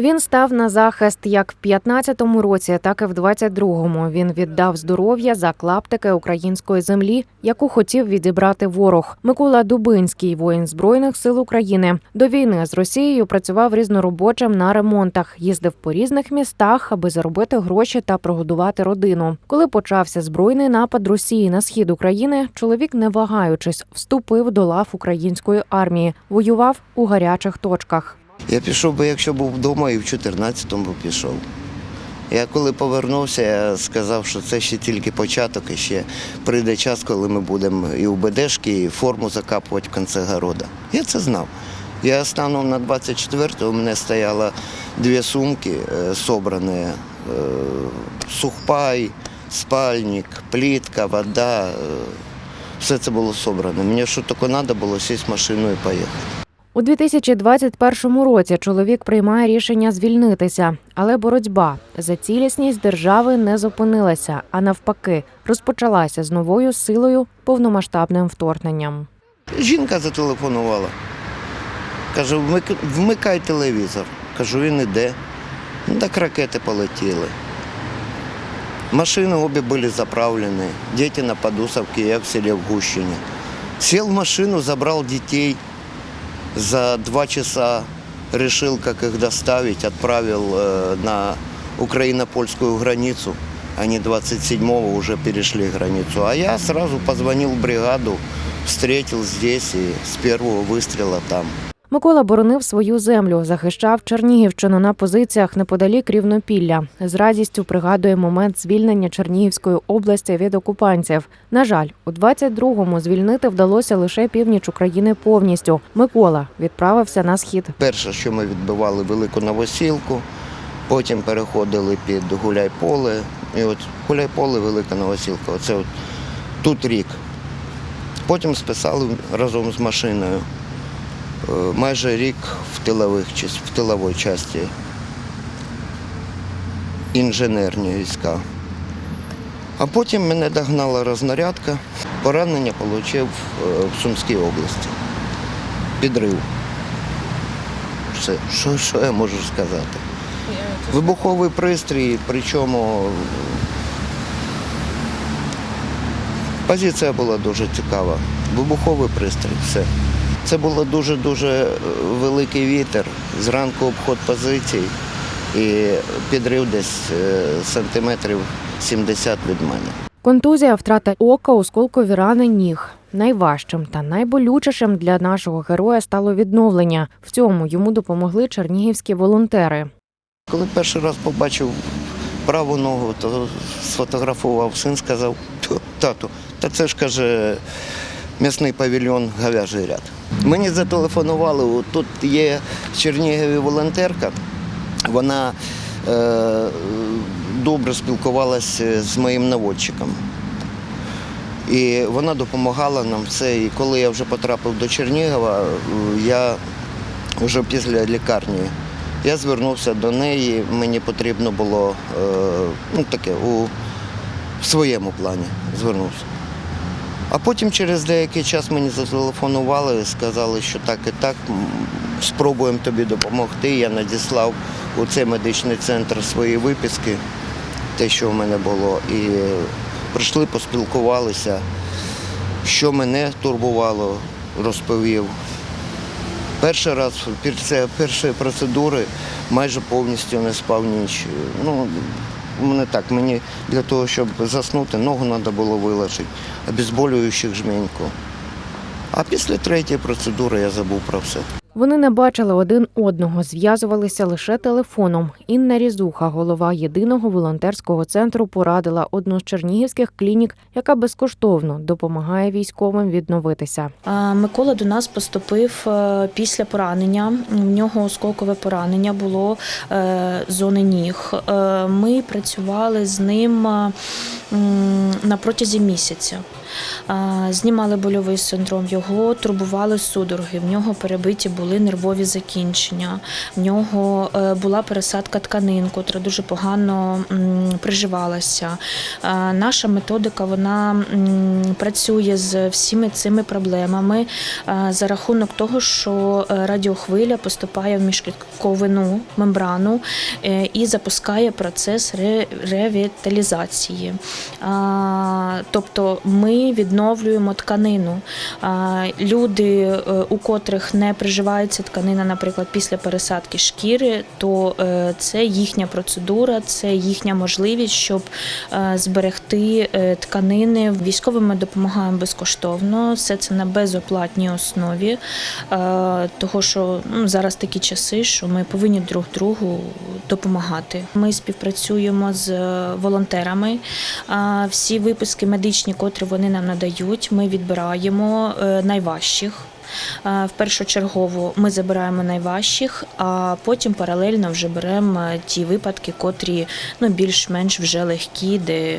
Він став на захист як в 15-му році, так і в 22-му. Він віддав здоров'я за клаптики української землі, яку хотів відібрати ворог. Микола Дубинський, воїн збройних сил України. До війни з Росією працював різноробочим на ремонтах, їздив по різних містах, аби заробити гроші та прогодувати родину. Коли почався збройний напад Росії на схід України, чоловік, не вагаючись, вступив до лав української армії, воював у гарячих точках. Я пішов би, якщо був вдома, і в 14-му пішов. Я коли повернувся, я сказав, що це ще тільки початок, і ще прийде час, коли ми будемо і у БДшки, і форму закапувати в кінці города. Я це знав. Я станув на 24-го, у мене стояло дві сумки е, собрані, е, сухпай, спальник, плітка, вода. е, Все це було собрано. Мені що тільки треба було сісти в машину і поїхати. У 2021 році чоловік приймає рішення звільнитися, але боротьба за цілісність держави не зупинилася, а навпаки, розпочалася з новою силою повномасштабним вторгненням. Жінка зателефонувала. Каже, «Вмик- вмикай телевізор. Кажу, він іде. Ну так ракети полетіли. Машины обе были заправлены. Дети на подусовке, я в селе в Гущине. Сел в машину, забрал детей. За два часа решил, как их доставить. Отправил э, на украино-польскую границу. Они 27-го уже перешли границу. А я сразу позвонил в бригаду, встретил здесь и с первого выстрела там. Микола боронив свою землю, захищав Чернігівщину на позиціях неподалік Рівнопілля. З радістю пригадує момент звільнення Чернігівської області від окупантів. На жаль, у 22-му звільнити вдалося лише північ України повністю. Микола відправився на схід. Перше, що ми відбивали велику новосілку, потім переходили під Гуляйполе. І от Гуляйполе, велика новосілка. Оце от тут рік. Потім списали разом з машиною. Е, Майже рік в тилових в тиловій часті. Інженерні війська. А потім мене догнала рознарядка. Поранення отримав в Сумській області. Підрив. Все, що, що я можу сказати? Вибуховий пристрій, причому позиція була дуже цікава. Вибуховий пристрій, все. Це було дуже-дуже е, великий вітер. Зранку обход позицій і підрив десь е, сантиметрів 70 від мене. Контузія, втрата ока, осколкові рани ніг. Найважчим та найболючішим для нашого героя стало відновлення. В цьому йому допомогли чернігівські волонтери. Коли перший раз побачив праву ногу, то сфотографував син, сказав, тату, та це ж каже м'ясний павільйон говяжий ряд. Мені зателефонували, тут є в Чернігові волонтерка, вона е, добре спілкувалася з моїм наводчиком. І вона допомагала нам все. І коли я вже потрапив до Чернігова, е, я вже після лікарні. Я звернувся до неї, мені потрібно було е, ну, таке у в своєму плані звернувся. А потім через деякий час мені зателефонували сказали, що так і так, спробуємо тобі допомогти. Я надіслав у цей медичний центр свої виписки, те, що в мене було. І прийшли, поспілкувалися. Що мене турбувало, розповів. Перший раз після першої процедури майже повністю не спав ніч. Ну, мене так, мені для того, щоб заснути, ногу треба було виложити, обезболюючих жменьку. А після третьої процедури я забув про все. Вони не бачили один одного, зв'язувалися лише телефоном. Інна Різуха, голова єдиного волонтерського центру, порадила одну з чернігівських клінік, яка безкоштовно допомагає військовим відновитися. Микола до нас поступив е, після поранення. В нього осколкове поранення було е, зони ніг. Е, Ми працювали з ним на протязі місяця. Знімали больовий синдром, його турбували судороги, в нього перебиті були нервові закінчення, в нього е, була пересадка тканин, котра дуже погано приживалася. Наша методика вона працює з всіми цими проблемами за рахунок того, що е, радіохвиля поступає в міжклітковину мембрану е, і запускає процес ревіталізації. Тобто ми відновлюємо тканину. Люди, е, у котрих не приживається тканина, наприклад, після пересадки шкіри, то е, це їхня процедура, це їхня можливість, щоб е, зберегти тканини. Військовим ми допомагаємо безкоштовно, все це на безоплатній основі, того що ну, зараз такі часи, що ми повинні друг другу допомагати. Ми співпрацюємо з волонтерами. Всі виписки медичні, котрі вони нам надають, ми відбираємо е, найважчих. Е, В першочергово ми забираємо найважчих, а потім паралельно вже беремо е, ті випадки, котрі ну, більш-менш вже легкі, де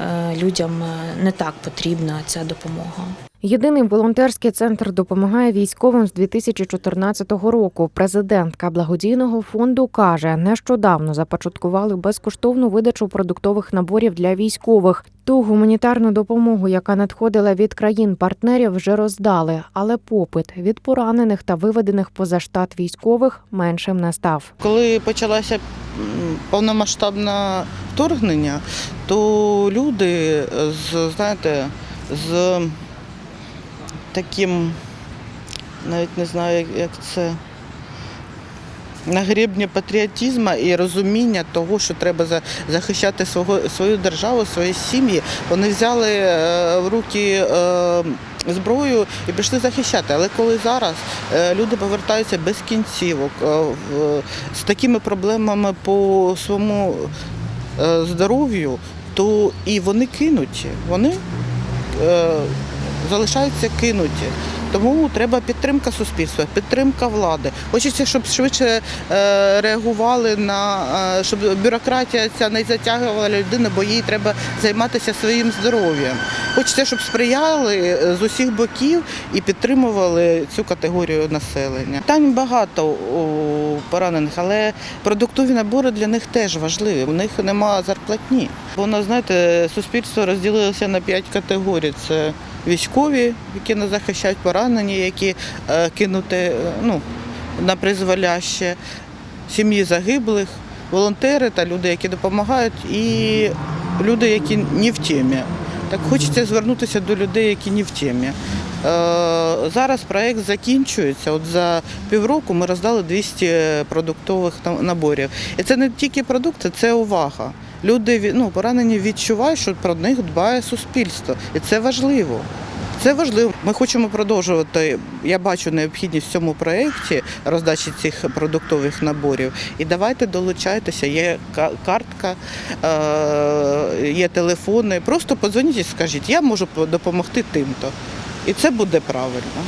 е, людям не так потрібна ця допомога. Єдиний волонтерський центр допомагає військовим з 2014 року. Президентка благодійного фонду каже, нещодавно започаткували безкоштовну видачу продуктових наборів для військових. Ту гуманітарну допомогу, яка надходила від країн-партнерів, вже роздали, але попит від поранених та виведених поза штат військових меншим не став. Коли почалася повномасштабне вторгнення, то люди з, знаєте, з таким, навіть не знаю, як це. На гребні патріотизму і розуміння того, що треба за- захищати свого, свою державу, свої сім'ї, вони взяли е, в руки е, зброю і пішли захищати. Але коли зараз е, люди повертаються без кінцівок, з такими проблемами по своєму здоров'ю, то і вони кинуті, вони залишаються кинуті. Тому треба підтримка суспільства, підтримка влади. Хочеться, щоб швидше е, реагували на е, щоб бюрократія ця не затягувала людину, бо їй треба займатися своїм здоров'ям. Хочеться, щоб сприяли е, з усіх боків і підтримували цю категорію населення. Там багато поранених, але продуктові набори для них теж важливі. У них немає зарплатні. Воно, знаєте, суспільство розділилося на п'ять категорій. Це військові, які нас захищають, поранені, які е, кинуті е, ну, на призволяще, сім'ї загиблих, волонтери та люди, які допомагають, і люди, які не в темі. Так хочеться звернутися до людей, які не в темі. Е, Зараз проєкт закінчується. От за півроку ми роздали 200 продуктових на- наборів. І це не тільки продукти, це увага. Люди ну, поранені відчувають, що про них дбає суспільство. І це важливо. Це важливо. Ми хочемо продовжувати. Я бачу необхідність в цьому проєкті роздачі цих продуктових наборів. І давайте долучайтеся. Є картка, е, є телефони. Просто подзвоніть і скажіть, я можу допомогти тим-то. І це буде правильно.